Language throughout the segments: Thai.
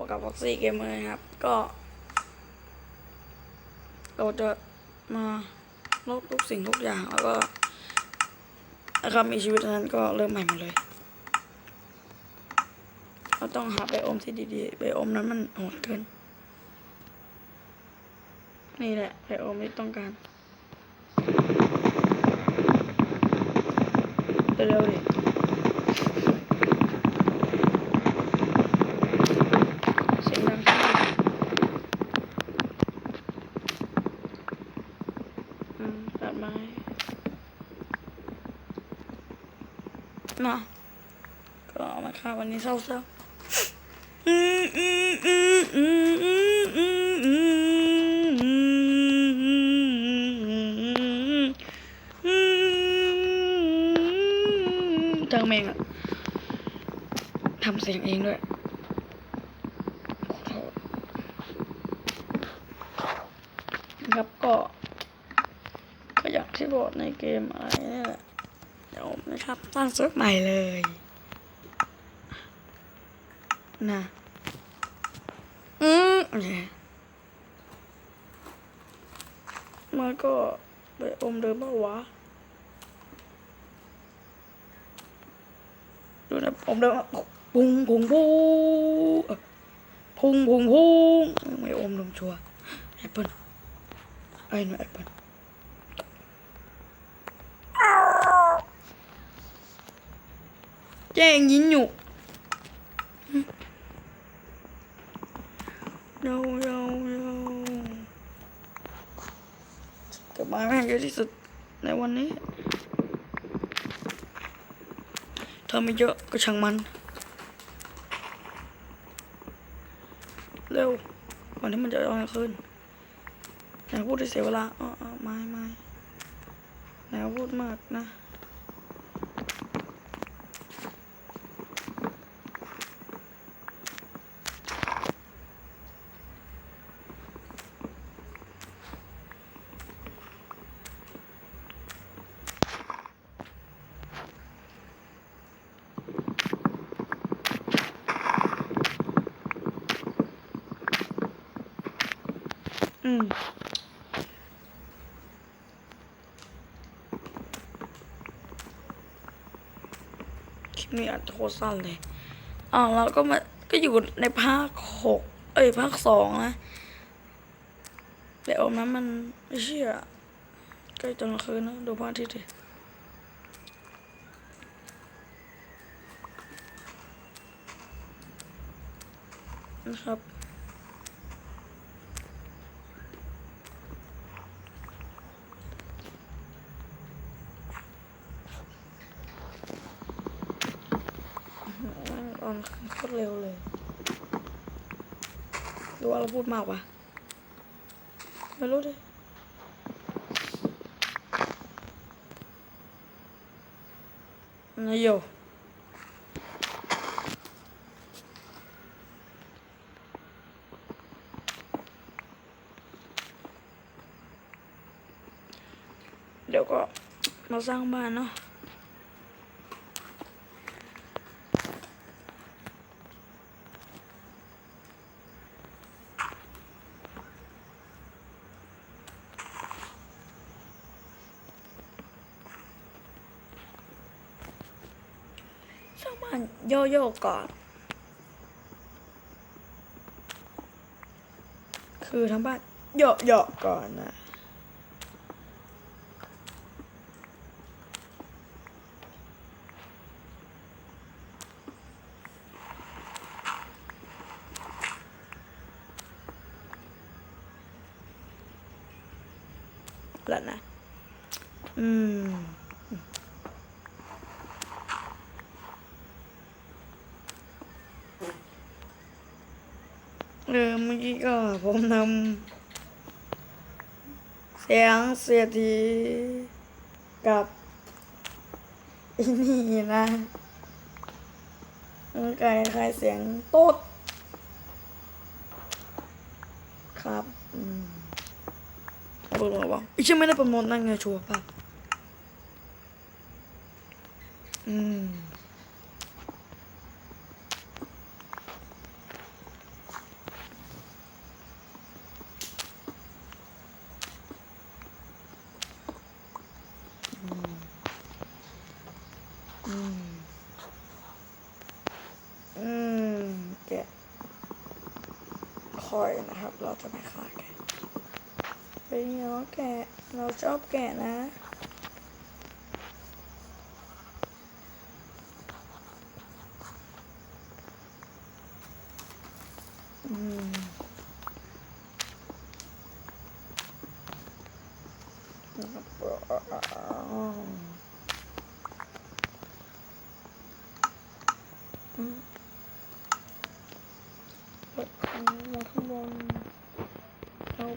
บอกกับ Foxy Gamer นะครับ ก็เราจะมาลบทุกสิ่งทุกอย่าง แล้วก็นะครับมีชีวิตนั้นก็เริ่มใหม่หมดเลยเราต้องหาไบโอมที่ดีๆไบโอมนั้นมันโหดเกิน นี่แหละไบโอมที่ต้องการเร็วๆดิเสียงดังขึ้นดิอืมตัดไม้ มาก็เอามาค่ะวันนี้เศร้าๆอืมอืมอืมอืมอืมอืมอืมอืมจังแมงอะทำเสียงเองด้วยนะครับก็ก็อยางที่บอกในเกมอะไรนี่แหละเดี๋ย ผมนะครับ ตั้งเซิร์ฟใหม่เลยนะอืมมันก็ไปอมเดิมบ้าวะดูนะอมเดิมปุ้งปุงปุงเอ่อพุงพุงพุงไม่อมนมชัวแอปเปิลไอ้หนูแอปเปิล แจ้งยินอยู่เยาเยาเยาเก็บมาแม่งเยอะที่สุดในวันนี้ถ้าไม่เยอะก็ช่างมัน เร็วก่อนที่มันจะเอาขึ้นไหนพูดได้เสียเวลาอ๋ออ๋อไม่ไม่ไหนพูดมากนะ อืม คลิปนี้อาจจะโคตรสั้นเลยอ่าเราก็มาก็อยู่ในภาคหกเอ้ยภาคสองนะแต่อมนั้นมันไม่เชื่อใกล้ตอนกลางคืนนะดูพระอาทิตย์ดินะครับ แม่งออน โคตรเร็วเลยหรือว่าเราพูดมากวะไม่รู้ดินายโยเดี๋ยวก็มาสร้างบ้านเนาะ บ้านโยโย่ก่อน คือทั้งบ้านโยโย่ก่อนนะแล้วนะ อืม เออเมื่อกี้ก็ผมนำเสียงเสียทีกับอีนี่นะมันไกลคลายเสียงโต๊ดครับอืมเอาเบอร์ลงว่าอีกชื่อไม่ได้ประมดนั่งไงชัวร์ป่ะอืม อืม อืมเกคอยนะครับ เราจะไม่ฆ่าแกไป็นไงะแกเราชอบแกนะอืม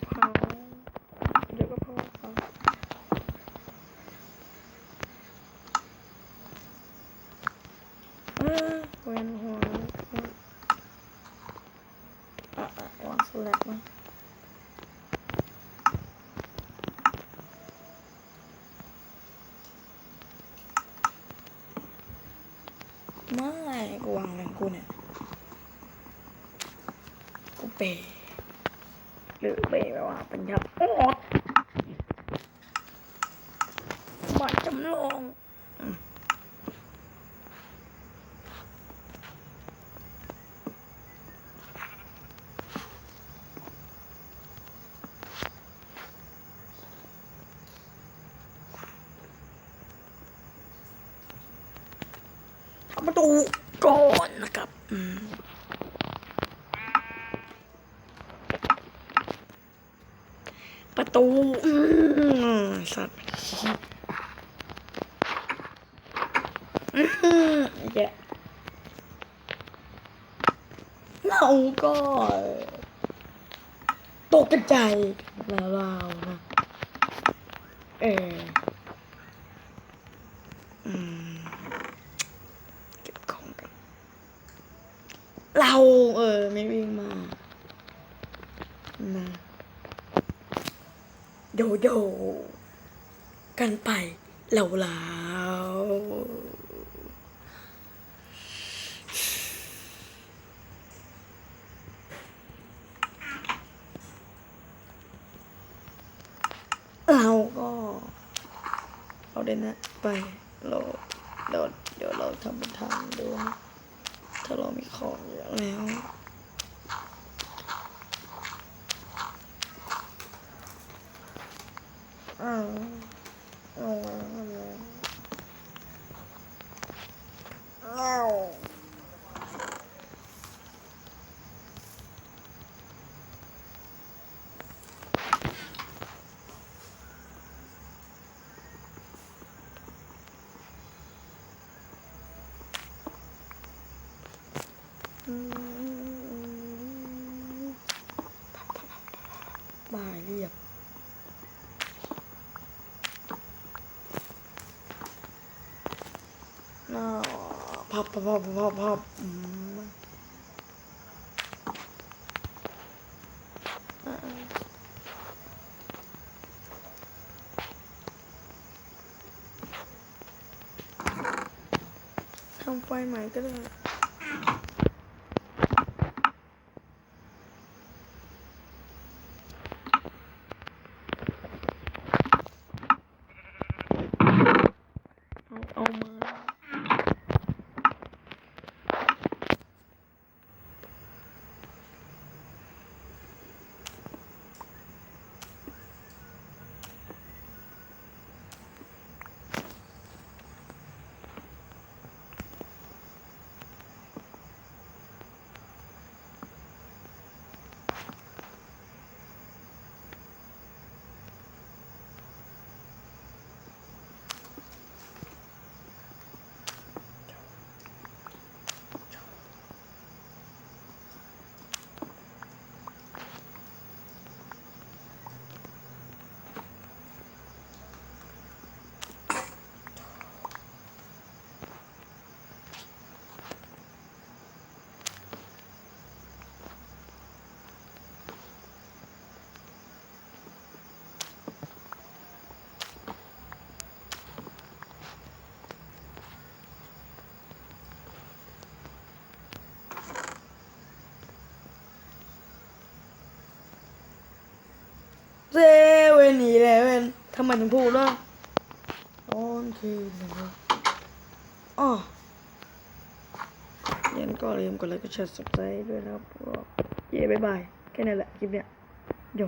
เราเผาเดี๋ยวก็เผาเผาเออเวียนหัวอะอะวางสลับมาไม่กูวางแรงกูเนี่ยกูเปย์ หรือเปย์แบบว่าป็นยับโอ๊ตบัตรจำลองประตูก่อนนะครับ อืม ประตูอืมสัตว์อืมแกะเราก็ตกใจแล้วเรานะเอออืมเก็บของกัน เรา เออ ไม่วิ่งมา นะ โดโดกันไปเหล่าลาวเราก็เอาเดนนะไปเราเดี๋ยวเดี๋ยวเราทำเป็นทางดูถ้าเรามีของเยอะแล้ว อ้าวเอาวางเอาวางอ้าวอืม บ่ายเรียบน่าพับพับพับพับพับทำไฟใหม่ก็ได้ ทำไมถึงพูดล่ะตอนคืนนะครับอ๋อเย็นก็ลืมกดไลค์กดแชร์สับสไครด้วยนะครับก็เย่บายบายแค่แค่นั้นแหละคลิปเนี้ยโย